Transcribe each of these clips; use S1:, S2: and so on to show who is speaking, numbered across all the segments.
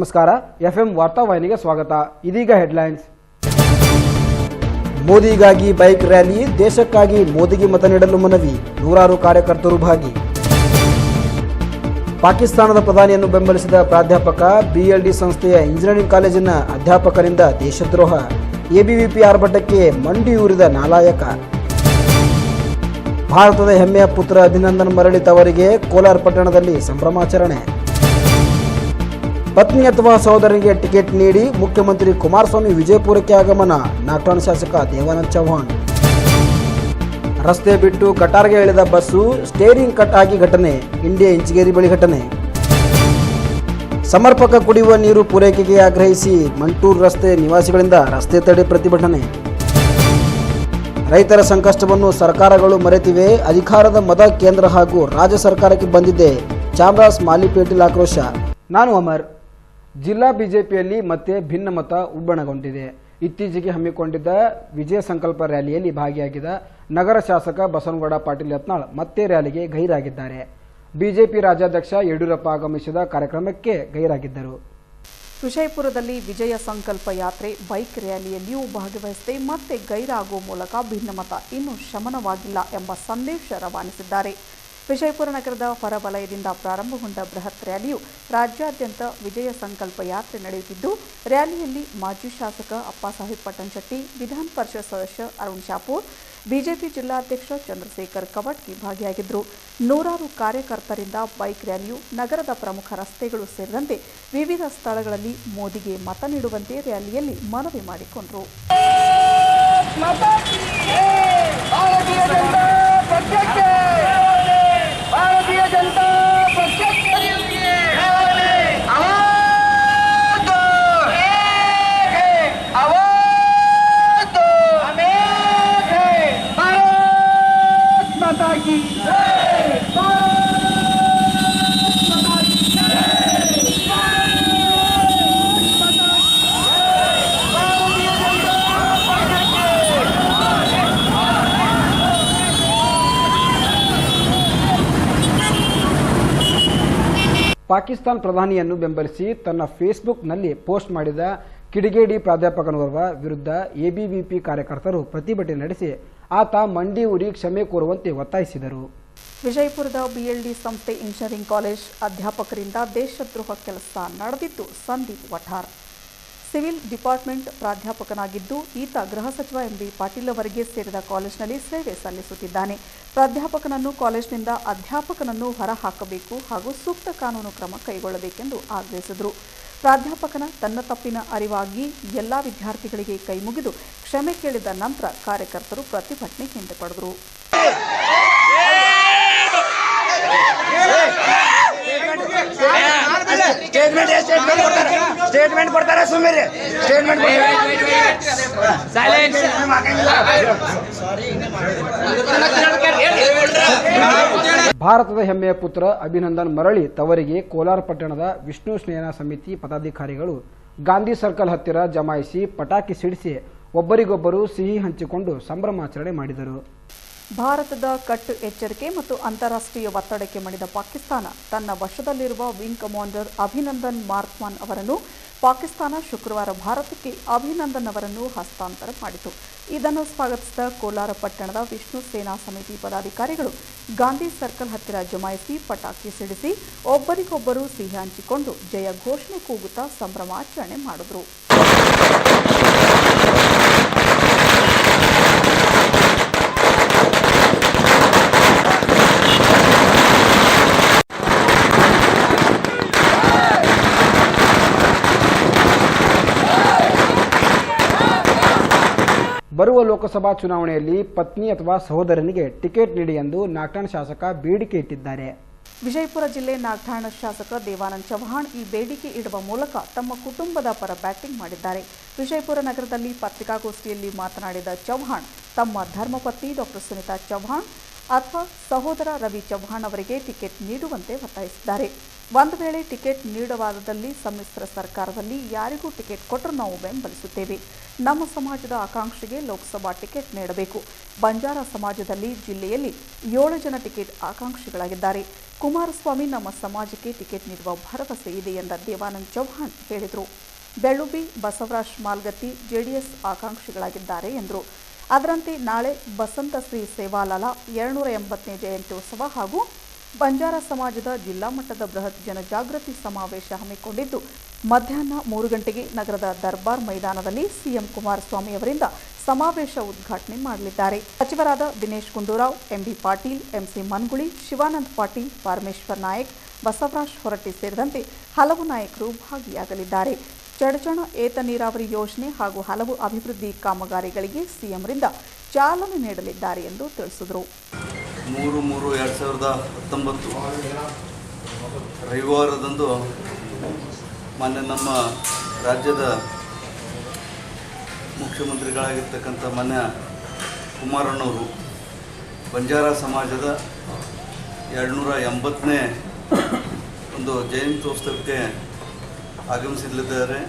S1: ನಮಸ್ಕಾರ, ಎಫ್ಎಂ ವಾರ್ತಾವಾಹಿನಿಗೆ ಸ್ವಾಗತ. ಇದೀಗ ಹೆಡ್ಲೈನ್ಸ್.
S2: ಮೋದಿಗಾಗಿ ಬೈಕ್ ರ್ಯಾಲಿ, ದೇಶಕ್ಕಾಗಿ ಮೋದಿಗೆ ಮತ ನೀಡಲು ಮನವಿ, ನೂರಾರು ಕಾರ್ಯಕರ್ತರು ಭಾಗಿ. ಪಾಕಿಸ್ತಾನದ ಪ್ರಧಾನಿಯನ್ನು ಬೆಂಬಲಿಸಿದ ಪ್ರಾಧ್ಯಾಪಕ ಬಿಎಲ್ಡಿ ಸಂಸ್ಥೆಯ ಇಂಜಿನಿಯರಿಂಗ್ ಕಾಲೇಜಿನ ಅಧ್ಯಾಪಕರಿಂದ ದೇಶದ್ರೋಹ. ಎಬಿವಿಪಿ ಆರ್ಭಟಕ್ಕೆ ಮಂಡಿಯೂರಿದ ನಾಲಾಯಕ. ಭಾರತದ ಹೆಮ್ಮೆಯ ಪುತ್ರ ಅಭಿನಂದನ್ ಮರಳಿ ತವರಿಗೆ ಕೋಲಾರ ಪಟ್ಟಣದಲ್ಲಿ ಸಂಭ್ರಮಾಚರಣೆ. ಪತ್ನಿ ಅಥವಾ ಸಹೋದರನಿಗೆ ಟಿಕೆಟ್ ನೀಡಿ ಮುಖ್ಯಮಂತ್ರಿ ಕುಮಾರಸ್ವಾಮಿ ವಿಜಯಪುರಕ್ಕೆ ಆಗಮನ. ನಾಗ್ಟಾನ್ ಶಾಸಕ ದೇವಾನಂದ್ ಚೌಹಾಣ್. ರಸ್ತೆ ಬಿಟ್ಟು ಕಟಾರ್ಗೆ ಇಳಿದ ಬಸ್ಸು ಸ್ಟೇರಿಂಗ್ ಕಟ್ ಆಗಿ ಘಟನೆ. ಇಂಡಿಯಾ ಇಂಚಿಗೇರಿ ಬಳಿ ಘಟನೆ. ಸಮರ್ಪಕ ಕುಡಿಯುವ ನೀರು ಪೂರೈಕೆಗೆ ಆಗ್ರಹಿಸಿ ಮಂಟೂರ್ ರಸ್ತೆ ನಿವಾಸಿಗಳಿಂದ ರಸ್ತೆ ತಡೆ ಪ್ರತಿಭಟನೆ. ರೈತರ ಸಂಕಷ್ಟವನ್ನು ಸರ್ಕಾರಗಳು ಮರೆತಿವೆ. ಅಧಿಕಾರದ ಮದ ಕೇಂದ್ರ ಹಾಗೂ ರಾಜ್ಯ ಸರ್ಕಾರಕ್ಕೆ ಬಂದಿದೆ. ಚಾಮರಾಜ್ ಮಾಲಿಪೇಟೆಲ್ ಆಕ್ರೋಶ
S1: ನಾನು ಅಮರ್. ಜಿಲ್ಲಾ ಬಿಜೆಪಿಯಲ್ಲಿ ಮತ್ತೆ ಭಿನ್ನಮತ ಉಬ್ಬಣಗೊಂಡಿದೆ. ಇತ್ತೀಚೆಗೆ ಹಮ್ಮಿಕೊಂಡಿದ್ದ ವಿಜಯ ಸಂಕಲ್ಪ ರ್ಯಾಲಿಯಲ್ಲಿ ಭಾಗಿಯಾಗಿದ್ದ ನಗರ ಶಾಸಕ ಬಸವನಗೌಡ ಪಾಟೀಲ್ ಯತ್ನಾಳ್ ಮತ್ತೆ ರ್ಯಾಲಿಗೆ ಗೈರಾಗಿದ್ದಾರೆ. ಬಿಜೆಪಿ ರಾಜ್ಯಾಧ್ಯಕ್ಷ ಯಡಿಯೂರಪ್ಪ ಆಗಮಿಸಿದ ಕಾರ್ಯಕ್ರಮಕ್ಕೆ ಗೈರಾಗಿದ್ದರು.
S3: ವಿಜಯಪುರದಲ್ಲಿ ವಿಜಯ ಸಂಕಲ್ಪ ಯಾತ್ರೆ, ಬೈಕ್ ರ್ಯಾಲಿಯಲ್ಲಿಯೂ ಭಾಗವಹಿಸದೆ ಮತ್ತೆ ಗೈರಾಗುವ ಮೂಲಕ ಭಿನ್ನಮತ ಇನ್ನೂ ಶಮನವಾಗಿಲ್ಲ ಎಂಬ ಸಂದೇಶ ರವಾನಿಸಿದ್ದಾರೆ. ವಿಜಯಪುರ ನಗರದ ಹೊರವಲಯದಿಂದ ಪ್ರಾರಂಭಗೊಂಡ ಬೃಹತ್ ರ್ಯಾಲಿಯು ರಾಜ್ಯಾದ್ಯಂತ ವಿಜಯ ಸಂಕಲ್ಪ ಯಾತ್ರೆ ನಡೆಯುತ್ತಿದ್ದು, ರ್ಯಾಲಿಯಲ್ಲಿ ಮಾಜಿ ಶಾಸಕ ಅಪ್ಪಾಸಾಹೇಬ್ ಪಟ್ಟಣಶೆಟ್ಟಿ ವಿಧಾನ ಪರಿಷತ್ ಸದಸ್ಯ ಅರುಣ್ ಶಾಪೂರ್, ಬಿಜೆಪಿ ಜಿಲ್ಲಾಧ್ಯಕ್ಷ ಚಂದ್ರಶೇಖರ್ ಕವಟ್ಗಿ ಭಾಗಿಯಾಗಿದ್ದರು. ನೂರಾರು ಕಾರ್ಯಕರ್ತರಿಂದ ಬೈಕ್ ರ್ಯಾಲಿಯು ನಗರದ ಪ್ರಮುಖ ರಸ್ತೆಗಳು ಸೇರಿದಂತೆ ವಿವಿಧ ಸ್ಥಳಗಳಲ್ಲಿ ಮೋದಿಗೆ ಮತ ನೀಡುವಂತೆ ರ್ಯಾಲಿಯಲ್ಲಿ ಮನವಿ ಮಾಡಿಕೊಂಡರು.
S4: ಭಾರತೀಯ ಜನತಾ ಪಕ್ಷಕ್ಕೆ
S1: ಪಾಕಿಸ್ತಾನ್ ಪ್ರಧಾನಿಯನ್ನು ಬೆಂಬಲಿಸಿ ತನ್ನ ಫೇಸ್ಬುಕ್ನಲ್ಲಿ ಪೋಸ್ಟ್ ಮಾಡಿದ ಕಿಡಿಗೇಡಿ ಪ್ರಾಧ್ಯಾಪಕನೋರ್ವ ವಿರುದ್ಧ ಎಬಿವಿಪಿ ಕಾರ್ಯಕರ್ತರು ಪ್ರತಿಭಟನೆ ನಡೆಸಿ ಆತ ಮಂಡಿ ಉರಿ ಕ್ಷಮೆ ಕೋರುವಂತೆ ಒತ್ತಾಯಿಸಿದರು.
S3: ವಿಜಯಪುರದ ಬಿಎಲ್ಡಿ ಸಂಸ್ಥೆ ಇಂಜಿನಿಯರಿಂಗ್ ಕಾಲೇಜ್ ಅಧ್ಯಾಪಕರಿಂದ ದೇಶದ್ರೋಹ ಕೆಲಸ ನಡೆದಿದ್ದು ಸಂದೀಪ್ ವಠಾರ್. ಸಿವಿಲ್ ಡಿಪಾರ್ಟ್ಮೆಂಟ್ ಪ್ರಾಧ್ಯಾಪಕನಾಗಿದ್ದು ಈತ ಗೃಹ ಸಚಿವ ಎಂಬಿ ಪಾಟೀಲ್ ಅವರಿಗೆ ಸೇರಿದ ಕಾಲೇಜಿನಲ್ಲಿ ಸೇವೆ ಸಲ್ಲಿಸುತ್ತಿದ್ದಾನೆ. ಪ್ರಾಧ್ಯಾಪಕನನ್ನು ಕಾಲೇಜಿನಿಂದ ಅಧ್ಯಾಪಕನನ್ನು ಹೊರಹಾಕಬೇಕು ಹಾಗೂ ಸೂಕ್ತ ಕಾನೂನು ಕ್ರಮ ಕೈಗೊಳ್ಳಬೇಕೆಂದು ಆಗ್ರಹಿಸಿದರು. ಪ್ರಾಧ್ಯಾಪಕನ ತನ್ನ ತಪ್ಪಿನ ಅರಿವಾಗಿ ಎಲ್ಲ ವಿದ್ಯಾರ್ಥಿಗಳಿಗೆ ಕೈಮುಗಿದು ಕ್ಷಮೆ ಕೇಳಿದ ನಂತರ ಕಾರ್ಯಕರ್ತರು ಪ್ರತಿಭಟನೆ ಹಿಂದೆಪಡೆದರು
S4: ಸ್ಟೇಟ್ಮೆಂಟ್ ಸ್ಟೇಟ್ಮೆಂಟ್ ಕೊಡ್ತಾರೆ. ಸ್ಟೇಟ್ಮೆಂಟ್ ಕೊಡ್ತಾರೆ ಸುಮ್ಮನೆ ಸ್ಟೇಟ್ಮೆಂಟ್
S1: ಭಾರತದ ಹೆಮ್ಮೆಯ ಪುತ್ರ ಅಭಿನಂದನ್ ಮರಳಿ ತವರಿಗೆ ಕೋಲಾರ ಪಟ್ಟಣದ ವಿಷ್ಣು ಸ್ನೇಹ ಸಮಿತಿ ಪದಾಧಿಕಾರಿಗಳು ಗಾಂಧಿ ಸರ್ಕಲ್ ಹತ್ತಿರ ಜಮಾಯಿಸಿ ಪಟಾಕಿ ಸಿಡಿಸಿ ಒಬ್ಬರಿಗೊಬ್ಬರು ಸಿಹಿ ಹಂಚಿಕೊಂಡು ಸಂಭ್ರಮಾಚರಣೆ ಮಾಡಿದರು.
S3: ಭಾರತದ ಕಟ್ಟು ಎಚ್ಚರಿಕೆ ಮತ್ತು ಅಂತಾರಾಷ್ಟ್ರೀಯ ಒತ್ತಡಕ್ಕೆ ಮಣಿದ ಪಾಕಿಸ್ತಾನ ತನ್ನ ವಶದಲ್ಲಿರುವ ವಿಂಗ್ ಕಮಾಂಡರ್ ಅಭಿನಂದನ್ ಮಾರ್ಕ್ವಾನ್ ಅವರನ್ನು ಪಾಕಿಸ್ತಾನ ಶುಕ್ರವಾರ ಭಾರತಕ್ಕೆ ಅಭಿನಂದನ್ ಅವರನ್ನು ಹಸ್ತಾಂತರ ಮಾಡಿತು. ಇದನ್ನು ಸ್ವಾಗತಿಸಿದ ಕೋಲಾರ ಪಟ್ಟಣದ ವಿಷ್ಣು ಸೇನಾ ಸಮಿತಿ ಪದಾಧಿಕಾರಿಗಳು ಗಾಂಧಿ ಸರ್ಕಲ್ ಹತ್ತಿರ ಜಮಾಯಿಸಿ ಪಟಾಕಿ ಸಿಡಿಸಿ ಒಬ್ಬರಿಗೊಬ್ಬರು ಸಿಹಿ ಹಂಚಿಕೊಂಡು ಜಯ ಘೋಷಣೆ ಕೂಗುತ್ತಾ ಸಂಭ್ರಮಾಚರಣೆ ಮಾಡಿದ್ರು.
S1: ಬರುವ ಲೋಕಸಭಾ ಚುನಾವಣೆಯಲ್ಲಿ ಪತ್ನಿ ಅಥವಾ ಸಹೋದರನಿಗೆ ಟಿಕೆಟ್ ನೀಡಿ ಎಂದು ನಾಗಠಾಣ ಶಾಸಕ ಬೇಡಿಕೆ ಇಟ್ಟಿದ್ದಾರೆ.
S3: ವಿಜಯಪುರ ಜಿಲ್ಲೆ ನಾಗಠಾಣ ಶಾಸಕ ದೇವಾನಂದ್ ಚೌಹಾಣ್ ಈ ಬೇಡಿಕೆ ಇಡುವ ಮೂಲಕ ತಮ್ಮ ಕುಟುಂಬದ ಪರ ಬ್ಯಾಟಿಂಗ್ ಮಾಡಿದ್ದಾರೆ. ವಿಜಯಪುರ ನಗರದಲ್ಲಿ ಪತ್ರಿಕಾಗೋಷ್ಠಿಯಲ್ಲಿ ಮಾತನಾಡಿದ ಚೌಹಾಣ್ ತಮ್ಮ ಧರ್ಮಪತ್ನಿ ಡಾಕ್ಟರ್ ಸುನಿತಾ ಚೌಹಾಣ್ ಅಥವಾ ಸಹೋದರ ರವಿ ಚೌಹಾಣ್ ಅವರಿಗೆ ಟಿಕೆಟ್ ನೀಡುವಂತೆ ಒತ್ತಾಯಿಸಿದ್ದಾರೆ. ಒಂದು ವೇಳೆ ಟಿಕೆಟ್ ನೀಡವಾದಲ್ಲಿ ಸಮ್ಮಿಶ್ರ ಸರ್ಕಾರದಲ್ಲಿ ಯಾರಿಗೂ ಟಿಕೆಟ್ ಕೊಟ್ಟರೂ ನಾವು ಬೆಂಬಲಿಸುತ್ತೇವೆ. ನಮ್ಮ ಸಮಾಜದ ಆಕಾಂಕ್ಷೆಗೆ ಲೋಕಸಭಾ ಟಿಕೆಟ್ ನೀಡಬೇಕು. ಬಂಜಾರ ಸಮಾಜದಲ್ಲಿ ಜಿಲ್ಲೆಯಲ್ಲಿ ಏಳು ಜನ ಟಿಕೆಟ್ ಆಕಾಂಕ್ಷಿಗಳಾಗಿದ್ದಾರೆ. ಕುಮಾರಸ್ವಾಮಿ ನಮ್ಮ ಸಮಾಜಕ್ಕೆ ಟಿಕೆಟ್ ನೀಡುವ ಭರವಸೆ ಇದೆ ಎಂದ ದೇವಾನಂದ್ ಚೌಹಾಣ್ ಹೇಳಿದರು. ಬೆಳ್ಳುಬಿ ಬಸವರಾಜ್ ಮಾಲ್ಗತ್ತಿ ಜೆಡಿಎಸ್ ಆಕಾಂಕ್ಷಿಗಳಾಗಿದ್ದಾರೆ ಎಂದರು. ಅದರಂತೆ ನಾಳೆ ಬಸಂತ ಶ್ರೀ ಸೇವಾಲಾಲ ಎರಡುನೂರ ಎಂಬತ್ತನೇ ಜಯಂತಿ ಉತ್ಸವ ಹಾಗೂ ಬಂಜಾರ ಸಮಾಜದ ಜಿಲ್ಲಾ ಮಟ್ಟದ ಬೃಹತ್ ಜನಜಾಗೃತಿ ಸಮಾವೇಶ ಹಮ್ಮಿಕೊಂಡಿದ್ದು, ಮಧ್ಯಾಹ್ನ ಮೂರು ಗಂಟೆಗೆ ನಗರದ ದರ್ಬಾರ್ ಮೈದಾನದಲ್ಲಿ ಸಿಎಂ ಕುಮಾರಸ್ವಾಮಿ ಅವರಿಂದ ಸಮಾವೇಶ ಉದ್ಘಾಟನೆ ಮಾಡಲಿದ್ದಾರೆ. ಸಚಿವರಾದ ದಿನೇಶ್ ಗುಂಡೂರಾವ್ ಎಂಬಿ ಪಾಟೀಲ್ ಎಂಸಿ ಮನ್ಗುಳಿ, ಶಿವಾನಂದ್ ಪಾಟೀಲ್, ಪರಮೇಶ್ವರ್ ನಾಯಕ್, ಬಸವರಾಜ್ ಹೊರಟ್ಟಿ ಸೇರಿದಂತೆ ಹಲವು ನಾಯಕರು ಭಾಗಿಯಾಗಲಿದ್ದಾರೆ. ಚಡಚಣ ಏತ ನೀರಾವರಿ ಯೋಜನೆ ಹಾಗೂ ಹಲವು ಅಭಿವೃದ್ಧಿ ಕಾಮಗಾರಿಗಳಿಗೆ ಸಿಎಂರಿಂದ ಚಾಲನೆ ನೀಡಲಿದ್ದಾರೆ ಎಂದು ತಿಳಿಸಿದರು.
S5: ಮೂರು ಮೂರು ಎರಡು ಸಾವಿರದ ಹತ್ತೊಂಬತ್ತು ರವಿವಾರದಂದು ಮಾನ್ಯ ನಮ್ಮ ರಾಜ್ಯದ ಮುಖ್ಯಮಂತ್ರಿಗಳಾಗಿರ್ತಕ್ಕಂಥ ಮಾನ್ಯ ಕುಮಾರಣ್ಣವರು ಬಂಜಾರ ಸಮಾಜದ ಎರಡುನೂರ ಎಂಬತ್ತನೇ ಒಂದು ಜಯಂತ್ಯೋತ್ಸವಕ್ಕೆ ಆಗಮಿಸಲಿದ್ದಾರೆ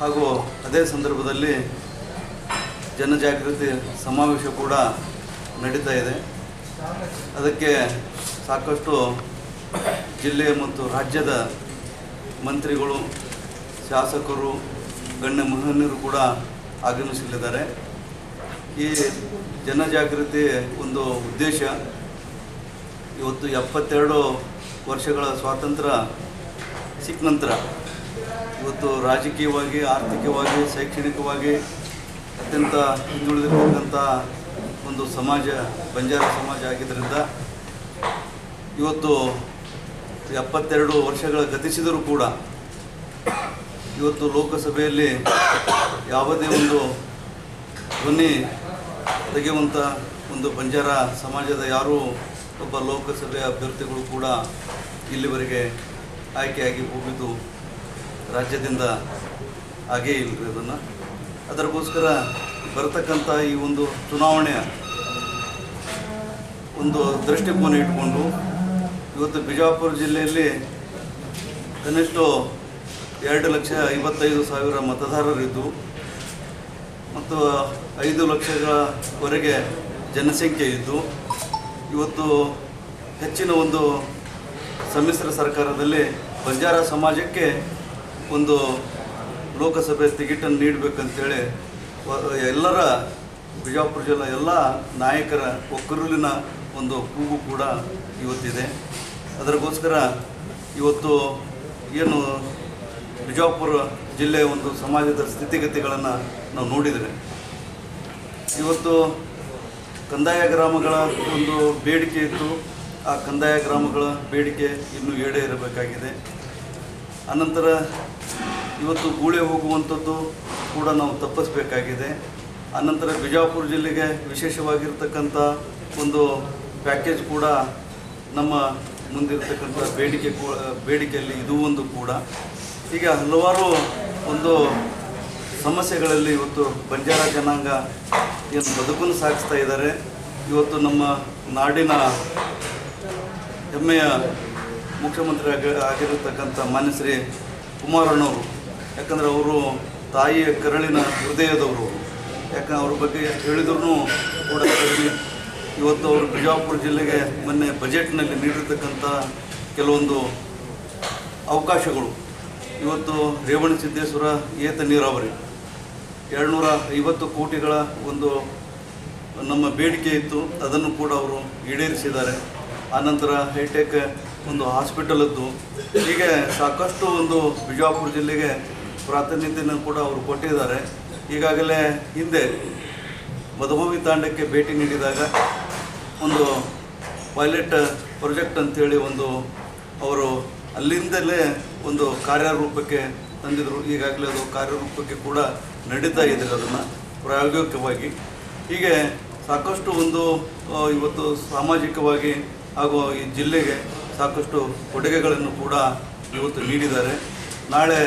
S5: ಹಾಗೂ ಅದೇ ಸಂದರ್ಭದಲ್ಲಿ ಜನಜಾಗೃತಿ ಸಮಾವೇಶ ಕೂಡ ನಡೀತಾ ಇದೆ. ಅದಕ್ಕೆ ಸಾಕಷ್ಟು ಜಿಲ್ಲೆ ಮತ್ತು ರಾಜ್ಯದ ಮಂತ್ರಿಗಳು, ಶಾಸಕರು, ಗಣ್ಯ ಮಹನೀಯರು ಕೂಡ ಆಗಮಿಸಲಿದ್ದಾರೆ. ಈ ಜನಜಾಗೃತಿ ಒಂದು ಉದ್ದೇಶ. ಇವತ್ತು ಎಪ್ಪತ್ತೆರಡು ವರ್ಷಗಳ ಸ್ವಾತಂತ್ರ್ಯ ಸಿಕ್ಕ ನಂತರ ಇವತ್ತು ರಾಜಕೀಯವಾಗಿ, ಆರ್ಥಿಕವಾಗಿ, ಶೈಕ್ಷಣಿಕವಾಗಿ ಅತ್ಯಂತ ಹಿಂದುಳಿದಿರ್ತಕ್ಕಂಥ ಒಂದು ಸಮಾಜ, ಬಂಜಾರ ಸಮಾಜ ಆಗಿದ್ದರಿಂದ ಇವತ್ತು ಎಪ್ಪತ್ತೆರಡು ವರ್ಷಗಳ ಗತಿಸಿದರೂ ಕೂಡ ಇವತ್ತು ಲೋಕಸಭೆಯಲ್ಲಿ ಯಾವುದೇ ಒಂದು ಧ್ವನಿ ತೆಗೆಯುವಂಥ ಒಂದು ಬಂಜಾರ ಸಮಾಜದ ಯಾರೂ ಒಬ್ಬ ಲೋಕಸಭೆ ಅಭ್ಯರ್ಥಿಗಳು ಕೂಡ ಇಲ್ಲಿವರೆಗೆ ಆಯ್ಕೆಯಾಗಿ ಹೋಗಿದ್ದು ರಾಜ್ಯದಿಂದ ಆಗೇ ಇಲ್ಲರಿ ಅದನ್ನು. ಅದಕ್ಕೋಸ್ಕರ ಬರತಕ್ಕಂಥ ಈ ಒಂದು ಚುನಾವಣೆಯ ಒಂದು ದೃಷ್ಟಿಕೋನ ಇಟ್ಕೊಂಡು ಇವತ್ತು ಬಿಜಾಪುರ ಜಿಲ್ಲೆಯಲ್ಲಿ ಕನಿಷ್ಠ ಎರಡು ಲಕ್ಷ ಐವತ್ತೈದು ಸಾವಿರ ಮತದಾರರಿದ್ದು ಮತ್ತು ಐದು ಲಕ್ಷಗಳವರೆಗೆ ಜನಸಂಖ್ಯೆ ಇದ್ದು ಇವತ್ತು ಹೆಚ್ಚಿನ ಒಂದು ಸಮ್ಮಿಶ್ರ ಸರ್ಕಾರದಲ್ಲಿ ಬಂಜಾರ ಸಮಾಜಕ್ಕೆ ಒಂದು ಲೋಕಸಭೆ ಟಿಕೆಟನ್ನು ನೀಡಬೇಕಂತೇಳಿ ಎಲ್ಲರ ಬಿಜಾಪುರ ಜಿಲ್ಲೆ ಎಲ್ಲ ನಾಯಕರ ಒಕ್ಕರುಲಿನ ಒಂದು ಕೂಗು ಕೂಡ ಇವತ್ತಿದೆ. ಅದರಗೋಸ್ಕರ ಇವತ್ತು ಏನು ಬಿಜಾಪುರ ಜಿಲ್ಲೆಯ ಒಂದು ಸಮಾಜದ ಸ್ಥಿತಿಗತಿಗಳನ್ನು ನಾವು ನೋಡಿದರೆ ಇವತ್ತು ಕಂದಾಯ ಗ್ರಾಮಗಳ ಒಂದು ಬೇಡಿಕೆ ಇತ್ತು. ಆ ಕಂದಾಯ ಗ್ರಾಮಗಳ ಬೇಡಿಕೆ ಇನ್ನೂ ಈಡೇರಬೇಕಾಗಿದೆ. ಅನಂತರ ಇವತ್ತು ಗೂಳೆ ಹೋಗುವಂಥದ್ದು ಕೂಡ ನಾವು ತಪ್ಪಿಸಬೇಕಾಗಿದೆ. ಅನಂತರ ಬಿಜಾಪುರ ಜಿಲ್ಲೆಗೆ ವಿಶೇಷವಾಗಿರ್ತಕ್ಕಂಥ ಒಂದು ಪ್ಯಾಕೇಜ್ ಕೂಡ ನಮ್ಮ ಮುಂದಿರ್ತಕ್ಕಂಥ ಬೇಡಿಕೆ ಬೇಡಿಕೆಯಲ್ಲಿ ಇದು ಒಂದು ಕೂಡ. ಹೀಗೆ ಹಲವಾರು ಒಂದು ಸಮಸ್ಯೆಗಳಲ್ಲಿ ಇವತ್ತು ಬಂಜಾರ ಜನಾಂಗ ಏನು ಬದುಕನ್ನು ಸಾಗಿಸ್ತಾ ಇದ್ದಾರೆ. ಇವತ್ತು ನಮ್ಮ ನಾಡಿನ ಹೆಮ್ಮೆಯ ಮುಖ್ಯಮಂತ್ರಿ ಆಗಿ ಆಗಿರತಕ್ಕಂಥ ಮಾನ್ಯ ಶ್ರೀ ಕುಮಾರಣ್ಣವರು. ಯಾಕಂದರೆ ಅವರು ತಾಯಿಯ ಕರಳಿನ ಹೃದಯದವರು. ಯಾಕಂದ್ರೆ ಅವ್ರ ಬಗ್ಗೆ ಹೇಳಿದ್ರು ಕೂಡ ಇವತ್ತು ಅವರು ಬಿಜಾಪುರ ಜಿಲ್ಲೆಗೆ ಮೊನ್ನೆ ಬಜೆಟ್ನಲ್ಲಿ ನೀಡಿರ್ತಕ್ಕಂಥ ಕೆಲವೊಂದು ಅವಕಾಶಗಳು. ಇವತ್ತು ರೇವಣ ಸಿದ್ದೇಶ್ವರ ಏತ ನೀರಾವರಿ. ಎರಡುನೂರ ಐವತ್ತು ಕೋಟಿಗಳ ಒಂದು ನಮ್ಮ ಬೇಡಿಕೆ ಇತ್ತು. ಅದನ್ನು ಕೂಡ ಅವರು ಈಡೇರಿಸಿದ್ದಾರೆ. ಆನಂತರ ಹೈಟೆಕ್ ಒಂದು ಹಾಸ್ಪಿಟಲದ್ದು ಹೀಗೆ ಸಾಕಷ್ಟು ಒಂದು ಬಿಜಾಪುರ ಜಿಲ್ಲೆಗೆ ಪ್ರಾತಿನಿಧ್ಯನ ಕೂಡ ಅವರು ಕೊಟ್ಟಿದ್ದಾರೆ. ಈಗಾಗಲೇ ಹಿಂದೆ ಮಧುಭೂಮಿ ತಾಂಡಕ್ಕೆ ಭೇಟಿ ನೀಡಿದಾಗ ಒಂದು ಪೈಲಟ್ ಪ್ರಾಜೆಕ್ಟ್ ಅಂಥೇಳಿ ಒಂದು ಅವರು ಅಲ್ಲಿಂದಲೇ ಒಂದು ಕಾರ್ಯರೂಪಕ್ಕೆ ತಂದಿದ್ದರು ಈಗಾಗಲೇ ಅದು ಕಾರ್ಯರೂಪಕ್ಕೆ ಕೂಡ ನಡೀತಾ ಇದೆ ಅದನ್ನು ಪ್ರಾಯೋಗಿಕವಾಗಿ. ಹೀಗೆ ಸಾಕಷ್ಟು ಒಂದು ಇವತ್ತು ಸಾಮಾಜಿಕವಾಗಿ ಹಾಗೂ ಈ ಜಿಲ್ಲೆಗೆ ಸಾಕಷ್ಟು ಕೊಡುಗೆಗಳನ್ನು ಕೂಡ ಇವತ್ತು ನೀಡಿದ್ದಾರೆ. ನಾಳೆ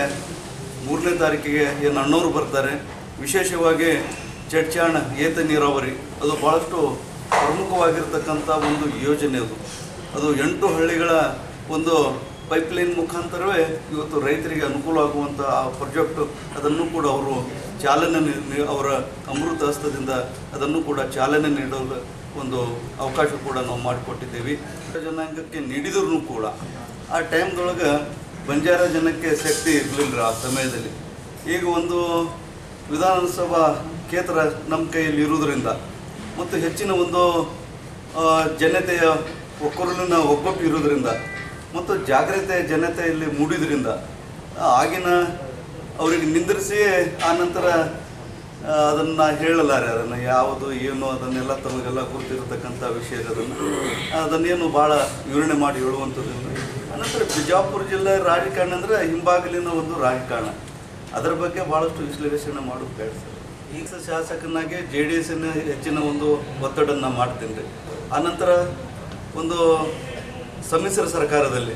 S5: ಮೂರನೇ ತಾರೀಕಿಗೆ ಏನು ಅಣ್ಣವರು ಬರ್ತಾರೆ. ವಿಶೇಷವಾಗಿ ಚಡ್ಚಾಣ ಏತ ನೀರಾವರಿ, ಅದು ಭಾಳಷ್ಟು ಪ್ರಮುಖವಾಗಿರ್ತಕ್ಕಂಥ ಒಂದು ಯೋಜನೆ ಅದು. ಅದು ಎಂಟು ಹಳ್ಳಿಗಳ ಒಂದು ಪೈಪ್ಲೈನ್ ಮುಖಾಂತರವೇ ಇವತ್ತು ರೈತರಿಗೆ ಅನುಕೂಲ ಆಗುವಂಥ ಆ ಪ್ರಾಜೆಕ್ಟು ಅದನ್ನು ಕೂಡ ಅವರು ಚಾಲನೆ ಅವರ ಅಮೃತ ಹಸ್ತದಿಂದ ಅದನ್ನು ಕೂಡ ಚಾಲನೆ ನೀಡಲು ಒಂದು ಅವಕಾಶ ಕೂಡ ನಾವು ಮಾಡಿಕೊಟ್ಟಿದ್ದೇವೆ. ಜನಾಂಗಕ್ಕೆ ನೀಡಿದ್ರು ಕೂಡ. ಆ ಟೈಮ್ದೊಳಗೆ ಬಂಜಾರ ಜನಕ್ಕೆ ಶಕ್ತಿ ಇರಲಿಲ್ಲ ಆ ಸಮಯದಲ್ಲಿ. ಈಗ ಒಂದು ವಿಧಾನಸಭಾ ಕ್ಷೇತ್ರ ನಮ್ಮ ಕೈಯಲ್ಲಿ ಇರುವುದರಿಂದ ಮತ್ತು ಹೆಚ್ಚಿನ ಒಂದು ಜನತೆಯ ಒಕ್ಕರುಲಿನ ಒಗ್ಗಟ್ಟು ಇರೋದರಿಂದ ಮತ್ತು ಜಾಗ್ರತೆ ಜನತೆಯಲ್ಲಿ ಮೂಡಿದ್ರಿಂದ ಆಗಿನ ಅವರಿಗೆ ನಿಂದಿರಿಸಿಯೇ ಆ ನಂತರ ಅದನ್ನು ಹೇಳಲಾರೆ, ಅದನ್ನು ಯಾವುದು, ಏನು, ಅದನ್ನೆಲ್ಲ ತಮಗೆಲ್ಲ ಗೊತ್ತಿರತಕ್ಕಂಥ ವಿಷಯ ಅದನ್ನು. ಅದನ್ನೇನು ಭಾಳ ವಿವರಣೆ ಮಾಡಿ ಹೇಳುವಂಥದ್ದಿಲ್ಲ ಅನಂತರ ಬಿಜಾಪುರ ಜಿಲ್ಲೆ ರಾಜಕಾರಣ ಅಂದರೆ ಹಿಂಬಾಗಿಲಿನ ಒಂದು ರಾಜಕಾರಣ. ಅದರ ಬಗ್ಗೆ ಭಾಳಷ್ಟು ವಿಶ್ಲೇಷಣೆ ಮಾಡೋದು ಬೇಡ ಸರ್. ಈಗ ಶಾಸಕನಾಗಿ ಜೆ ಡಿ ಎಸ್ನ ಹೆಚ್ಚಿನ ಒಂದು ಒತ್ತಡನ್ನು ಮಾಡ್ತೀನಿ ರೀ ಆನಂತರ ಒಂದು ಸಮ್ಮಿಶ್ರ ಸರ್ಕಾರದಲ್ಲಿ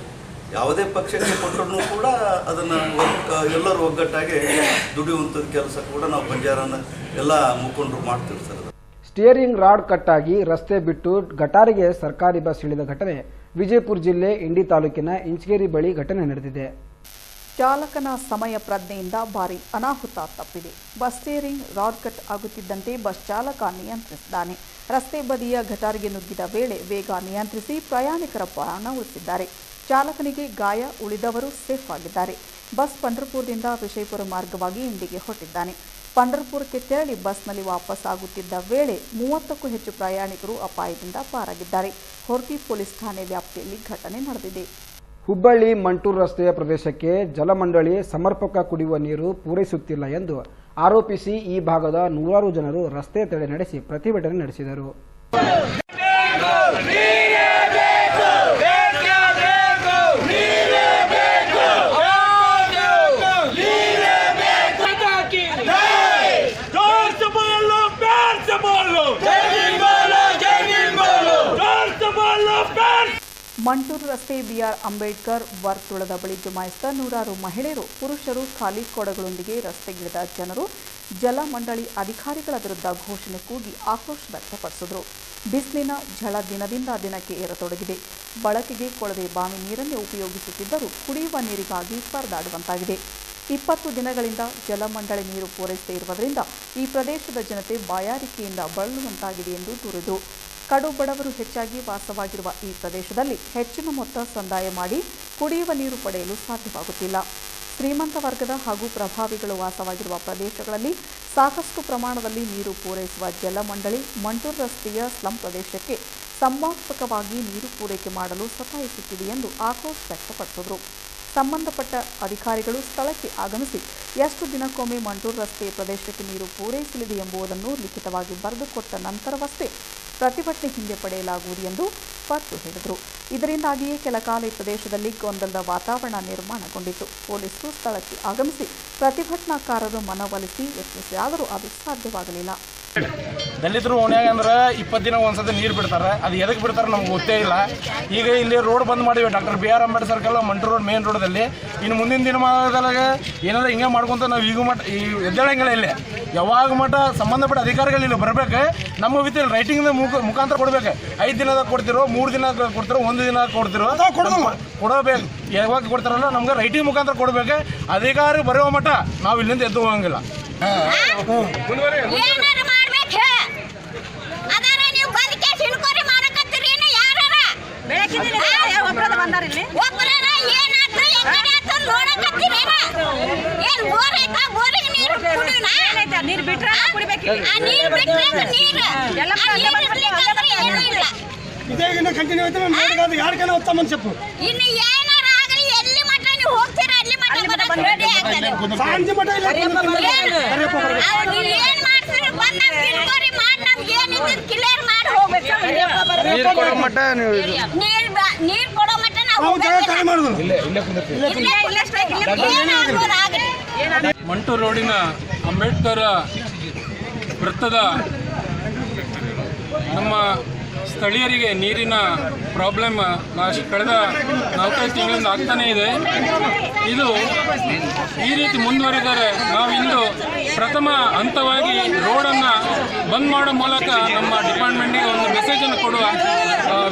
S5: ಯಾವುದೇ ಪಕ್ಷಕ್ಕೆ ಕೊಟ್ಟರೂ ಕೂಡ ಅದನ್ನು ಎಲ್ಲರೂ ಒಗ್ಗಟ್ಟಾಗಿ ದುಡಿಯುವಂಥದ್ದು ಕೆಲಸ ಕೂಡ ನಾವು ಬಂಜಾರನ ಎಲ್ಲ ಮುಖಂಡರು ಮಾಡ್ತೀವಿ ಸರ್.
S1: ಸ್ಟಿಯರಿಂಗ್ ರಾಡ್ ಕಟ್ಟಾಗಿ ರಸ್ತೆ ಬಿಟ್ಟು ಗಟಾರಿಗೆ ಸರ್ಕಾರಿ ಬಸ್ ಇಳಿದ ಘಟನೆ ವಿಜಯಪುರ ಜಿಲ್ಲೆ ಇಂಡಿ ತಾಲೂಕಿನ ಇಂಚಗೇರಿ ಬಳಿ ಘಟನೆ ನಡೆದಿದೆ
S3: ಚಾಲಕನ ಸಮಯ ಪ್ರಜ್ಞೆಯಿಂದ ಭಾರಿ ಅನಾಹುತ ತಪ್ಪಿದೆ. ಬಸ್ ಸ್ಟೇರಿಂಗ್ ರಾಡ್ ಕಟ್ ಆಗುತ್ತಿದ್ದಂತೆ ಬಸ್ ಚಾಲಕ ನಿಯಂತ್ರಿಸಿದ್ದಾನೆ. ರಸ್ತೆ ಬದಿಯ ಘಟಾರಿಗೆ ನುಗ್ಗಿದ ವೇಳೆ ವೇಗ ನಿಯಂತ್ರಿಸಿ ಪ್ರಯಾಣಿಕರ ಪ್ರಾಣ ಉಳಿಸಿದ್ದಾರೆ. ಚಾಲಕನಿಗೆ ಗಾಯ ಉಳಿದವರು ಸೇಫ್ ಆಗಿದ್ದಾರೆ. ಬಸ್ ಪಂಡರ್ಪುರದಿಂದ ವಿಜಯಪುರ ಮಾರ್ಗವಾಗಿ ಇಂಡಿಗೆ ಹೊರಟಿದ್ದಾನೆ. ಪಂಡರ್ಪುರಕ್ಕೆ ತೆರಳಿ ಬಸ್ನಲ್ಲಿ ವಾಪಸ್ ಆಗುತ್ತಿದ್ದ ವೇಳೆ ಮೂವತ್ತಕ್ಕೂ ಹೆಚ್ಚು ಪ್ರಯಾಣಿಕರು ಅಪಾಯದಿಂದ ಪಾರಾಗಿದ್ದಾರೆ. ಹೊರ್ತಿ ಪೊಲೀಸ್ ಠಾಣೆ ವ್ಯಾಪ್ತಿಯಲ್ಲಿ ಘಟನೆ ನಡೆದಿದೆ.
S1: ಹುಬ್ಬಳ್ಳಿ ಮಂಟೂರು ರಸ್ತೆಯ ಪ್ರದೇಶಕ್ಕೆ ಜಲಮಂಡಳಿ ಸಮರ್ಪಕ ಕುಡಿಯುವ ನೀರು ಪೂರೈಸುತ್ತಿಲ್ಲ ಎಂದು ಆರೋಪಿಸಿ ಈ ಭಾಗದ ನೂರಾರು ಜನರು ರಸ್ತೆ ತಡೆ ನಡೆಸಿ ಪ್ರತಿಭಟನೆ ನಡೆಸಿದರು.
S3: ಮಂಟೂರು ರಸ್ತೆ ಬಿಆರ್ ಅಂಬೇಡ್ಕರ್ ವರ್ತುಳದ ಬಳಿ ಜಮಾಯಿಸಿದ ನೂರಾರು ಮಹಿಳೆಯರು, ಪುರುಷರು ಖಾಲಿ ಕೊಡಗಳೊಂದಿಗೆ ರಸ್ತೆಗಿಳಿದ ಜನರು ಜಲಮಂಡಳಿ ಅಧಿಕಾರಿಗಳ ವಿರುದ್ಧ ಘೋಷಣೆ ಕೂಗಿ ಆಕ್ರೋಶ ವ್ಯಕ್ತಪಡಿಸಿದರು. ಬಿಸಿಲಿನ ಝಳ ದಿನದಿಂದ ದಿನಕ್ಕೆ ಏರತೊಡಗಿದೆ. ಬಳಕೆಗೆ ಕೊಳವೆ ಬಾವಿ ನೀರನ್ನೇ ಉಪಯೋಗಿಸುತ್ತಿದ್ದರೂ ಕುಡಿಯುವ ನೀರಿಗಾಗಿ ಪರದಾಡುವಂತಾಗಿದೆ. ಇಪ್ಪತ್ತು ದಿನಗಳಿಂದ ಜಲಮಂಡಳಿ ನೀರು ಪೂರೈಸದೇ ಇರುವುದರಿಂದ ಈ ಪ್ರದೇಶದ ಜನತೆ ಬಾಯಾರಿಕೆಯಿಂದ ಬಳಲುವಂತಾಗಿದೆ ಎಂದು ದೂರಿದರು. ಕಡು ಬಡವರು ಹೆಚ್ಚಾಗಿ ವಾಸವಾಗಿರುವ ಈ ಪ್ರದೇಶದಲ್ಲಿ ಹೆಚ್ಚಿನ ಮೊತ್ತ ಸಂದಾಯ ಮಾಡಿ ಕುಡಿಯುವ ನೀರು ಪಡೆಯಲು ಸಾಧ್ಯವಾಗುತ್ತಿಲ್ಲ. ಶ್ರೀಮಂತ ವರ್ಗದ ಹಾಗೂ ಪ್ರಭಾವಿಗಳು ವಾಸವಾಗಿರುವ ಪ್ರದೇಶಗಳಲ್ಲಿ ಸಾಕಷ್ಟು ಪ್ರಮಾಣದಲ್ಲಿ ನೀರು ಪೂರೈಸುವ ಜಲಮಂಡಳಿ ಮಂಟೂರು ರಸ್ತೆಯ ಸ್ಲಂ ಪ್ರದೇಶಕ್ಕೆ ಸಮರ್ಪಕವಾಗಿ ನೀರು ಪೂರೈಕೆ ಮಾಡಲು ಸತಾಯಿಸುತ್ತಿದೆ ಎಂದು ಆಕ್ರೋಶ ವ್ಯಕ್ತಪಡಿಸಿದರು. ಸಂಬಂಧಪಟ್ಟ ಅಧಿಕಾರಿಗಳು ಸ್ಥಳಕ್ಕೆ ಆಗಮಿಸಿ ಎಷ್ಟು ದಿನಕ್ಕೊಮ್ಮೆ ಮಂಟೂರು ರಸ್ತೆ ಪ್ರದೇಶಕ್ಕೆ ನೀರು ಪೂರೈಸಲಿದೆ ಎಂಬುದನ್ನು ಲಿಖಿತವಾಗಿ ಬರೆದುಕೊಟ್ಟ ನಂತರವಷ್ಟೇ ಪ್ರತಿಭಟನೆ ಹಿಂದೆ ಪಡೆಯಲಾಗುವುದು ಎಂದು ಪಟ್ಟು ಹೇಳಿದರು. ಇದರಿಂದಾಗಿಯೇ ಕೆಲ ಕಾಲ ಈ ಪ್ರದೇಶದಲ್ಲಿ ಗೊಂದಲದ ವಾತಾವರಣ ನಿರ್ಮಾಣಗೊಂಡಿತು ಪೊಲೀಸರು ಸ್ಥಳಕ್ಕೆ ಆಗಮಿಸಿ ಪ್ರತಿಭಟನಾಕಾರರು ಮನವೊಲಿಸಿ ಯತ್ನಿಸಿದಾದರೂ ಅದು ಸಾಧ್ಯವಾಗಲಿಲ್ಲ.
S6: ದಲಿತರು ಓಣ್ಯಾಗ ಅಂದ್ರೆ ಇಪ್ಪತ್ತು ದಿನ ಒಂದ್ಸತಿ ನೀರು ಬಿಡ್ತಾರೆ. ಅದು ಎದಕ್ಕೆ ಬಿಡ್ತಾರೆ ನಮ್ಗೆ ಗೊತ್ತೇ ಇಲ್ಲ. ಈಗ ಇಲ್ಲಿ ರೋಡ್ ಬಂದ್ ಮಾಡಿವೆ. Doctor B R Ambedkar circle ಮಂಟ್ರ road main ರೋಡಲ್ಲಿ ಇನ್ನು ಮುಂದಿನ ದಿನಮಾನದಾಗ ಏನಾದ್ರು ಹಿಂಗೆ ಮಾಡ್ಕೊಂತ ನಾವು ಈಗ ಮಟ್ಟ ಈ ಎದ್ದೇಳಂಗಿಲ್ಲ ಇಲ್ಲಿ. ಯಾವಾಗ ಮಟ್ಟ ಸಂಬಂಧಪಟ್ಟ ಅಧಿಕಾರಿಗಳು ಇಲ್ಲಿ ಬರ್ಬೇಕು ನಮ್ಮ ವಿತ್ ರೈಟಿಂಗ್ ಮುಖ ಮುಖಾಂತರ ಕೊಡ್ಬೇಕು. ಐದು ದಿನದಾಗ ಕೊಡ್ತಿರೋ ಮೂರು ದಿನ ಕೊಡ್ತಿರೋ ಒಂದು ದಿನ ಕೊಡ್ತಿರೋ ಕೊಡಬೇಕು. ಯಾವಾಗ ಕೊಡ್ತಾರಲ್ಲ ನಮ್ಗೆ ರೈಟಿಂಗ್ ಮುಖಾಂತರ ಕೊಡ್ಬೇಕು. ಅಧಿಕಾರಿ ಬರೆಯೋ ಮಟ್ಟ ನಾವು ಇಲ್ಲಿಂದ ಎದ್ದು ಹೋಗಂಗಿಲ್ಲ.
S7: ಇನ್ನು ಏನ್
S8: ಇದೇ ಕಂಟಿನ್ಯೂ ಆಯ್ತು?
S7: ಇನ್ನು ಮಟ್ಟ ನೀವು ನೀರ್ ಕೊಡೋ ಮಟ್ಟ
S9: ಮಂಟು ರೋಡಿನ ಅಂಬೇಡ್ಕರ್ ವೃತ್ತದ ನಮ್ಮ ಸ್ಥಳೀಯರಿಗೆ ನೀರಿನ ಪ್ರಾಬ್ಲಮ್ ಕಳೆದ ನಾಲ್ಕೈದು ತಿಂಗಳಿಂದ ಆಗ್ತಾನೇ ಇದೆ. ಇದು ಈ ರೀತಿ ಮುಂದುವರೆದರೆ ನಾವು ಇಂದು ಪ್ರಥಮ ಹಂತವಾಗಿ ರೋಡನ್ನು ಬಂದ್ ಮಾಡೋ ಮೂಲಕ ನಮ್ಮ ಡಿಪಾರ್ಟ್ಮೆಂಟಿಗೆ ಒಂದು ಮೆಸೇಜನ್ನು ಕೊಡುವ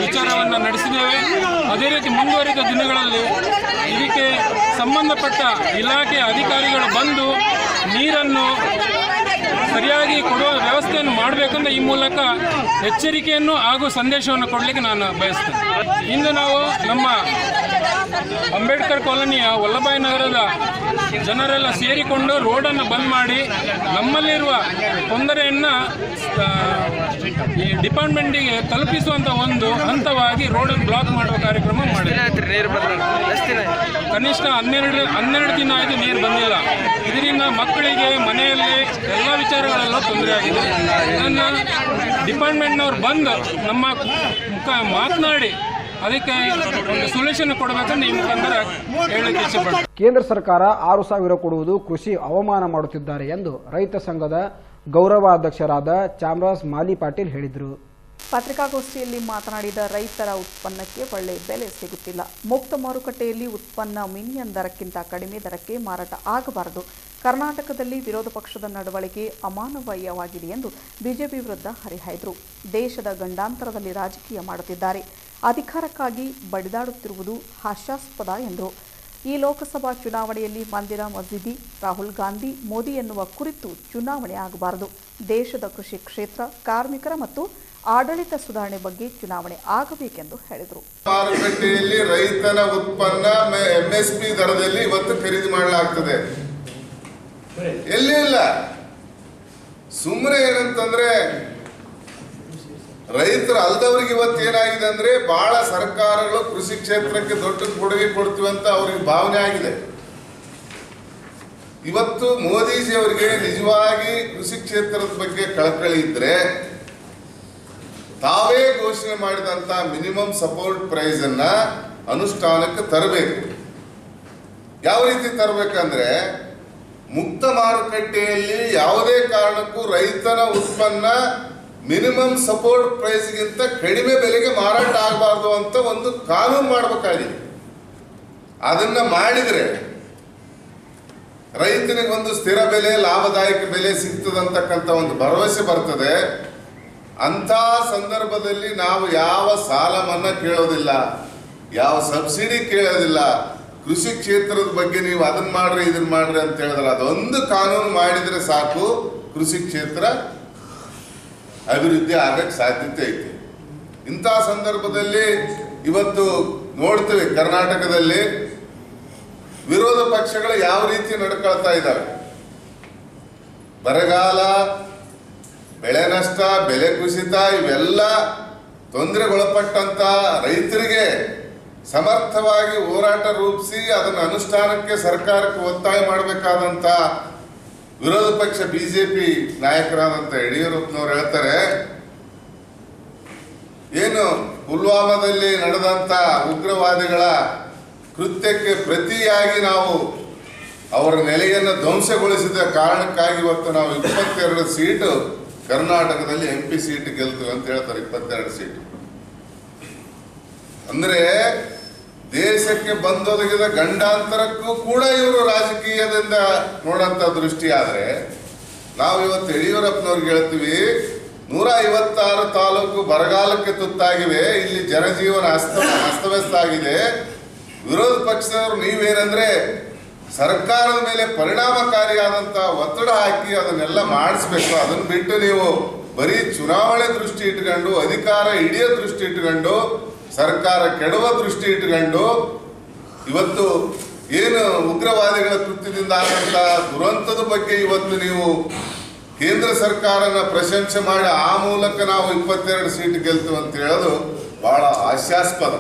S9: ವಿಚಾರವನ್ನು ನಡೆಸಿದ್ದೇವೆ. ಅದೇ ರೀತಿ ಮುಂದುವರಿದ ದಿನಗಳಲ್ಲಿ ಇದಕ್ಕೆ ಸಂಬಂಧಪಟ್ಟ ಇಲಾಖೆ ಅಧಿಕಾರಿಗಳು ಬಂದು ನೀರನ್ನು ಸರಿಯಾಗಿ ಕೊಡುವ ವ್ಯವಸ್ಥೆಯನ್ನು ಮಾಡಬೇಕಂತ ಈ ಮೂಲಕ ಎಚ್ಚರಿಕೆಯನ್ನು ಹಾಗೂ ಸಂದೇಶವನ್ನು ಕೊಡಲಿಕ್ಕೆ ನಾನು ಬಯಸ್ತೇನೆ. ಇಂದು ನಾವು ನಮ್ಮ ಅಂಬೇಡ್ಕರ್ ಕಾಲೋನಿಯ ವಲ್ಲಭಾಯಿ ನಗರದ ಜನರೆಲ್ಲ ಸೇರಿಕೊಂಡು ರೋಡನ್ನು ಬಂದ್ ಮಾಡಿ ನಮ್ಮಲ್ಲಿರುವ ತೊಂದರೆಯನ್ನು ಈ ಡಿಪಾರ್ಟ್ಮೆಂಟಿಗೆ ತಲುಪಿಸುವಂಥ ಒಂದು ಹಂತವಾಗಿ ರೋಡನ್ನು ಬ್ಲಾಕ್ ಮಾಡುವ ಕಾರ್ಯಕ್ರಮ ಮಾಡಿದೆ ಕನಿಷ್ಠ ಹನ್ನೆರಡು ಹನ್ನೆರಡು ದಿನ ಆಯಿತು ನೀರು ಬಂದಿಲ್ಲ. ಇದರಿಂದ ಮಕ್ಕಳಿಗೆ ಮನೆಯಲ್ಲಿ ಎಲ್ಲ ವಿಚಾರಗಳೆಲ್ಲ ತೊಂದರೆ ಆಗಿದೆ. ಇದನ್ನು ಡಿಪಾರ್ಟ್ಮೆಂಟ್ನವ್ರು ಬಂದು ನಮ್ಮ ಮುಖ ಮಾತನಾಡಿ, ಅದಕ್ಕೆ ಒಂದು ಸೊಲ್ಯೂಷನ್ ಕೊಡಬೇಕಂತ ಈ ಮುಖಾಂತರ ಹೇಳಕ್ಕೆ
S1: ಕೇಂದ್ರ ಸರ್ಕಾರ ಆರು ಸಾವಿರ ಕೊಡುವುದು ಕೃಷಿ ಅವಮಾನ ಮಾಡುತ್ತಿದ್ದಾರೆ ಎಂದು ರೈತ ಸಂಘದ ಗೌರವಾಧ್ಯಕ್ಷರಾದ ಚಾಮರಾಜ್ ಮಾಲಿ ಪಾಟೀಲ್ ಹೇಳಿದರು.
S3: ಪತ್ರಿಕಾಗೋಷ್ಠಿಯಲ್ಲಿ ಮಾತನಾಡಿದ ರೈತರ ಉತ್ಪನ್ನಕ್ಕೆ ಒಳ್ಳೆ ಬೆಲೆ ಸಿಗುತ್ತಿಲ್ಲ. ಮುಕ್ತ ಮಾರುಕಟ್ಟೆಯಲ್ಲಿ ಉತ್ಪನ್ನ ಮಿನಿಯನ್ ದರಕ್ಕಿಂತ ಕಡಿಮೆ ದರಕ್ಕೆ ಮಾರಾಟ ಆಗಬಾರದು. ಕರ್ನಾಟಕದಲ್ಲಿ ವಿರೋಧ ಪಕ್ಷದ ನಡವಳಿಕೆ ಅಮಾನವೀಯವಾಗಿದೆ ಎಂದು ಬಿಜೆಪಿ ವಿರುದ್ಧ ಹರಿಹಾಯ್ದರು. ದೇಶದ ಗಂಡಾಂತರದಲ್ಲಿ ರಾಜಕೀಯ ಮಾಡುತ್ತಿದ್ದಾರೆ. ಅಧಿಕಾರಕ್ಕಾಗಿ ಬಡಿದಾಡುತ್ತಿರುವುದು ಹಾಸ್ಯಾಸ್ಪದ ಎಂದರು ಈ ಲೋಕಸಭಾ ಚುನಾವಣೆಯಲ್ಲಿ ಮಂದಿರ ಮಸೀದಿ, ರಾಹುಲ್ ಗಾಂಧಿ, ಮೋದಿ ಎನ್ನುವ ಕುರಿತು ಚುನಾವಣೆ ಆಗಬಾರದು. ದೇಶದ ಕೃಷಿ ಕ್ಷೇತ್ರ, ಕಾರ್ಮಿಕರ ಮತ್ತು ಆಡಳಿತ ಸುಧಾರಣೆ ಬಗ್ಗೆ ಚುನಾವಣೆ ಆಗಬೇಕೆಂದು ಹೇಳಿದರು.
S10: ಮಾರುಕಟ್ಟೆಯಲ್ಲಿ ರೈತನ ಉತ್ಪನ್ನ ಎಂಎಸ್ಪಿ ದರದಲ್ಲಿ ಇವತ್ತು ಖರೀದಿ ಮಾಡಲಾಗ್ತದೆ. ಎಲ್ಲಿ ಇಲ್ಲ? ಸುಮ್ಮನೆ ಏನಂತಂದ್ರೆ ರೈತರು ಅಲ್ದವ್ರಿಗೆ ಇವತ್ತು ಏನಾಗಿದೆ ಅಂದ್ರೆ ಬಹಳ ಸರ್ಕಾರಗಳು ಕೃಷಿ ಕ್ಷೇತ್ರಕ್ಕೆ ದೊಡ್ಡ ಕೊಡುಗೆ ಕೊಡ್ತೀವಿ ಅಂತ ಅವ್ರಿಗೆ ಭಾವನೆ ಆಗಿದೆ. ಇವತ್ತು ಮೋದಿಜಿ ಅವರಿಗೆ ನಿಜವಾಗಿ ಕೃಷಿ ಕ್ಷೇತ್ರದ ಬಗ್ಗೆ ಕಳಕಳಿ ಇದ್ರೆ ತಾವೇ ಘೋಷಣೆ ಮಾಡಿದಂತ ಮಿನಿಮಮ್ ಸಪೋರ್ಟ್ ಪ್ರೈಸ್ ಅನ್ನ ಅನುಷ್ಠಾನಕ್ಕೆ ತರಬೇಕು. ಯಾವ ರೀತಿ ತರಬೇಕಂದ್ರೆ, ಮುಕ್ತ ಮಾರುಕಟ್ಟೆಯಲ್ಲಿ ಯಾವುದೇ ಕಾರಣಕ್ಕೂ ರೈತನ ಉತ್ಪನ್ನ ಮಿನಿಮಮ್ ಸಪೋರ್ಟ್ ಪ್ರೈಸ್ಗಿಂತ ಕಡಿಮೆ ಬೆಲೆಗೆ ಮಾರಾಟ ಆಗಬಾರ್ದು ಅಂತ ಒಂದು ಕಾನೂನು ಮಾಡಬೇಕಾಗಿದೆ. ಅದನ್ನ ಮಾಡಿದ್ರೆ ರೈತನಿಗೆ ಒಂದು ಸ್ಥಿರ ಬೆಲೆ, ಲಾಭದಾಯಕ ಬೆಲೆ ಸಿಗ್ತದಂತಕ್ಕಂಥ ಒಂದು ಭರವಸೆ ಬರ್ತದೆ. ಅಂಥ ಸಂದರ್ಭದಲ್ಲಿ ನಾವು ಯಾವ ಸಾಲ ಮನ್ನಾ ಕೇಳೋದಿಲ್ಲ, ಯಾವ ಸಬ್ಸಿಡಿ ಕೇಳೋದಿಲ್ಲ, ಕೃಷಿ ಕ್ಷೇತ್ರದ ಬಗ್ಗೆ ನೀವು ಅದನ್ನ ಮಾಡ್ರಿ ಇದನ್ನ ಮಾಡ್ರಿ ಅಂತ ಹೇಳಿದ್ರೆ ಅದೊಂದು ಕಾನೂನು ಮಾಡಿದ್ರೆ ಸಾಕು, ಕೃಷಿ ಕ್ಷೇತ್ರ ಅಭಿವೃದ್ಧಿ ಆಗಕ್ಕೆ ಸಾಧ್ಯತೆ ಐತೆ. ಇಂಥ ಸಂದರ್ಭದಲ್ಲಿ ಇವತ್ತು ನೋಡ್ತೇವೆ, ಕರ್ನಾಟಕದಲ್ಲಿ ವಿರೋಧ ಪಕ್ಷಗಳು ಯಾವ ರೀತಿ ನಡ್ಕೊಳ್ತಾ ಇದ್ದಾವೆ. ಬರಗಾಲ ಬೆಳೆ ನಷ್ಟ ಬೆಲೆ ಕುಸಿತ, ಇವೆಲ್ಲ ತೊಂದರೆಗೊಳಪಟ್ಟಂತ ರೈತರಿಗೆ ಸಮರ್ಥವಾಗಿ ಹೋರಾಟ ರೂಪಿಸಿ ಅದನ್ನು ಅನುಷ್ಠಾನಕ್ಕೆ ಸರ್ಕಾರಕ್ಕೆ ಒತ್ತಾಯ ಮಾಡಬೇಕಾದಂತ ವಿರೋಧ ಪಕ್ಷ ಬಿಜೆಪಿ ನಾಯಕರಾದಂತ ಯಡಿಯೂರಪ್ಪನವ್ರು ಹೇಳ್ತಾರೆ, ಏನು ಪುಲ್ವಾಮಾದಲ್ಲಿ ನಡೆದಂತ ಉಗ್ರವಾದಿಗಳ ಕೃತ್ಯಕ್ಕೆ ಪ್ರತಿಯಾಗಿ ನಾವು ಅವರ ನೆಲೆಯನ್ನು ಧ್ವಂಸಗೊಳಿಸಿದ ಕಾರಣಕ್ಕಾಗಿ ಇವತ್ತು ನಾವು ಇಪ್ಪತ್ತೆರಡು ಸೀಟು ಕರ್ನಾಟಕದಲ್ಲಿ ಎಂ ಪಿ ಸೀಟ್ ಗೆಲ್ತೀವಿ ಅಂತ ಹೇಳ್ತಾರೆ ಇಪ್ಪತ್ತೆರಡು ಸೀಟು ಅಂದ್ರೆ ದೇಶಕ್ಕೆ ಬಂದೊದಗಿದ ಗಂಡಾಂತರಕ್ಕೂ ಕೂಡ ಇವರು ರಾಜಕೀಯದಿಂದ ನೋಡಂತ ದೃಷ್ಟಿ ಆದ್ರೆ ನಾವು ಇವತ್ತು ಯಡಿಯೂರಪ್ಪನವ್ರಿಗೆ ಹೇಳ್ತೀವಿ ನೂರ ಐವತ್ತಾರು ತಾಲೂಕು ಬರಗಾಲಕ್ಕೆ ತುತ್ತಾಗಿವೆ ಇಲ್ಲಿ ಜನಜೀವನ ಅಸ್ತ ಅಸ್ತವ್ಯಸ್ತ ಆಗಿದೆ. ವಿರೋಧ ಪಕ್ಷದವರು ನೀವೇನಂದ್ರೆ ಸರ್ಕಾರದ ಮೇಲೆ ಪರಿಣಾಮಕಾರಿಯಾದಂತ ಒತ್ತಡ ಹಾಕಿ ಅದನ್ನೆಲ್ಲ ಮಾಡಿಸ್ಬೇಕು. ಅದನ್ನ ಬಿಟ್ಟು ನೀವು ಬರೀ ಚುನಾವಣೆ ದೃಷ್ಟಿ ಇಟ್ಕೊಂಡು, ಅಧಿಕಾರ ಹಿಡಿಯೋ ದೃಷ್ಟಿ ಇಟ್ಕೊಂಡು, ಸರ್ಕಾರ ಕೆಡುವ ದೃಷ್ಟಿ ಇಟ್ಕೊಂಡು, ಇವತ್ತು ಏನು ಉಗ್ರವಾದಿಗಳ ಕೃತ್ಯದಿಂದ ಆದಂತ ದುರಂತದ ಬಗ್ಗೆ ಇವತ್ತು ನೀವು ಕೇಂದ್ರ ಸರ್ಕಾರನ ಪ್ರಶಂಸೆ ಮಾಡಿ, ಆ ಮೂಲಕ ನಾವು ಇಪ್ಪತ್ತೆರಡು ಸೀಟ್ ಗೆಲ್ತು ಅಂತ ಹೇಳೋದು ಬಹಳ ಹಾಸ್ಯಾಸ್ಪದ.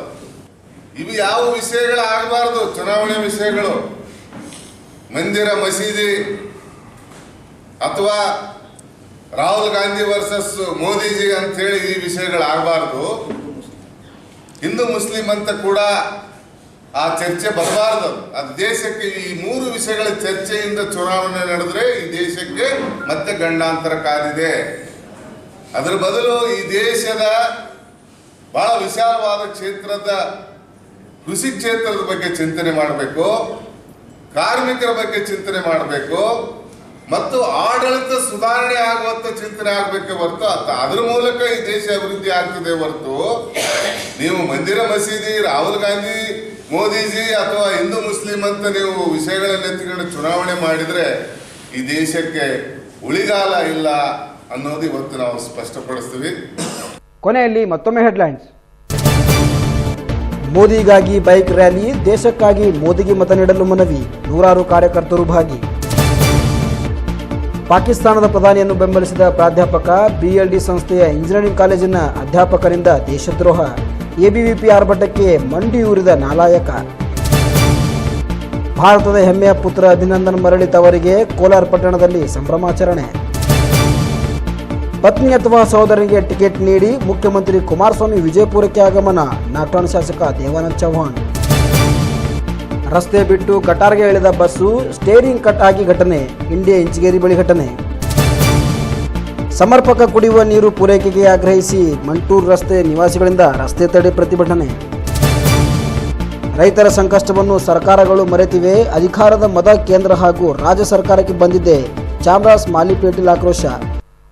S10: ಇವು ಯಾವ ವಿಷಯಗಳು ಆಗಬಾರದು ಚುನಾವಣೆ ವಿಷಯಗಳು. ಮಂದಿರ ಮಸೀದಿ ಅಥವಾ ರಾಹುಲ್ ಗಾಂಧಿ ವರ್ಸಸ್ ಮೋದಿಜಿ ಅಂತ ಹೇಳಿ ಈ ವಿಷಯಗಳು ಆಗಬಾರ್ದು. ಹಿಂದೂ ಮುಸ್ಲಿಂ ಅಂತ ಕೂಡ ಆ ಚರ್ಚೆ ಬರಬಾರ್ದು. ಅದು ದೇಶಕ್ಕೆ ಈ ಮೂರು ವಿಷಯಗಳ ಚರ್ಚೆಯಿಂದ ಚುನಾವಣೆ ನಡೆದ್ರೆ ಈ ದೇಶಕ್ಕೆ ಮತ್ತೆ ಗಂಡಾಂತರ ಕಾದಿದೆ. ಅದರ ಬದಲು ಈ ದೇಶದ ಬಹಳ ವಿಶಾಲವಾದ ಕ್ಷೇತ್ರದ ಕೃಷಿ ಕ್ಷೇತ್ರದ ಬಗ್ಗೆ ಚಿಂತನೆ ಮಾಡಬೇಕು. ಕಾರ್ಮಿಕರ ಬಗ್ಗೆ ಚಿಂತನೆ ಮಾಡಬೇಕು ಮತ್ತು ಆಡಳಿತ ಸುಧಾರಣೆ ಆಗುವಂತ ಚಿಂತನೆ ಆಗ್ಬೇಕೆ ಹೊರತು ಅದ್ರ ಮೂಲಕ ಈ ದೇಶ ಅಭಿವೃದ್ಧಿ ಆಗ್ತದೆ ಹೊರತು ನೀವು ಮಂದಿರ ಮಸೀದಿ, ರಾಹುಲ್ ಗಾಂಧಿ, ಮೋದಿಜಿ ಅಥವಾ ಹಿಂದೂ ಮುಸ್ಲಿಂ ಅಂತ ನೀವು ವಿಷಯಗಳನ್ನ ಎತ್ತಿಕೊಂಡು ಚುನಾವಣೆ ಮಾಡಿದ್ರೆ ಈ ದೇಶಕ್ಕೆ ಉಳಿಗಾಲ ಇಲ್ಲ ಅನ್ನೋದು ಇವತ್ತು ನಾವು ಸ್ಪಷ್ಟಪಡಿಸ್ತೀವಿ.
S1: ಕೊನೆಯಲ್ಲಿ ಮತ್ತೊಮ್ಮೆ ಹೆಡ್ಲೈನ್ಸ್
S2: ಮೋದಿಗಾಗಿ ಬೈಕ್ ರ್ಯಾಲಿ, ದೇಶಕ್ಕಾಗಿ ಮೋದಿಗೆ ಮತ ನೀಡಲು ಮನವಿ, ನೂರಾರು ಕಾರ್ಯಕರ್ತರು ಭಾಗಿ. ಪಾಕಿಸ್ತಾನದ ಪ್ರಧಾನಿಯನ್ನು ಬೆಂಬಲಿಸಿದ ಪ್ರಾಧ್ಯಾಪಕ, ಬಿಎಲ್ಡಿ ಸಂಸ್ಥೆಯ ಇಂಜಿನಿಯರಿಂಗ್ ಕಾಲೇಜಿನ ಅಧ್ಯಾಪಕರಿಂದ ದೇಶದ್ರೋಹ. ಎಬಿವಿಪಿ ಆರ್ಭಟಕ್ಕೆ ಮಂಡಿಯೂರಿದ ನಾಲಾಯಕ. ಭಾರತದ ಹೆಮ್ಮೆಯ ಪುತ್ರ ಅಭಿನಂದನ್ ಮರಳಿ ತವರಿಗೆ ಕೋಲಾರ ಪಟ್ಟಣದಲ್ಲಿ ಸಂಭ್ರಮಾಚರಣೆ. ಪತ್ನಿ ಅಥವಾ ಸಹೋದರನಿಗೆ ಟಿಕೆಟ್ ನೀಡಿ ಮುಖ್ಯಮಂತ್ರಿ ಕುಮಾರಸ್ವಾಮಿ ವಿಜಯಪುರಕ್ಕೆ ಆಗಮನ. ನಾಗ್ಟಾನ್ ಶಾಸಕ ದೇವಾನಂದ್ ಚೌಹಾಣ್. ರಸ್ತೆ ಬಿಟ್ಟು ಕಟಾರ್ಗೆ ಇಳಿದ ಬಸ್ಸು ಸ್ಟೇರಿಂಗ್ ಕಟ್ ಆಗಿ ಘಟನೆ. ಇಂಡಿಯಾ ಇಂಚಗೇರಿ ಬಳಿ ಘಟನೆ. ಸಮರ್ಪಕ ಕುಡಿಯುವ ನೀರು ಪೂರೈಕೆಗೆ ಆಗ್ರಹಿಸಿ ಮಂಟೂರು ರಸ್ತೆ ನಿವಾಸಿಗಳಿಂದ ರಸ್ತೆ ತಡೆ ಪ್ರತಿಭಟನೆ. ರೈತರ ಸಂಕಷ್ಟವನ್ನು ಸರ್ಕಾರಗಳು ಮರೆತಿವೆ. ಅಧಿಕಾರದ ಮದ ಕೇಂದ್ರ ಹಾಗೂ ರಾಜ್ಯ ಸರ್ಕಾರಕ್ಕೆ ಬಂದಿದೆ. ಚಾಮರಾಜ್ ಮಾಲಿಪೇಟೆಲ್ ಆಕ್ರೋಶ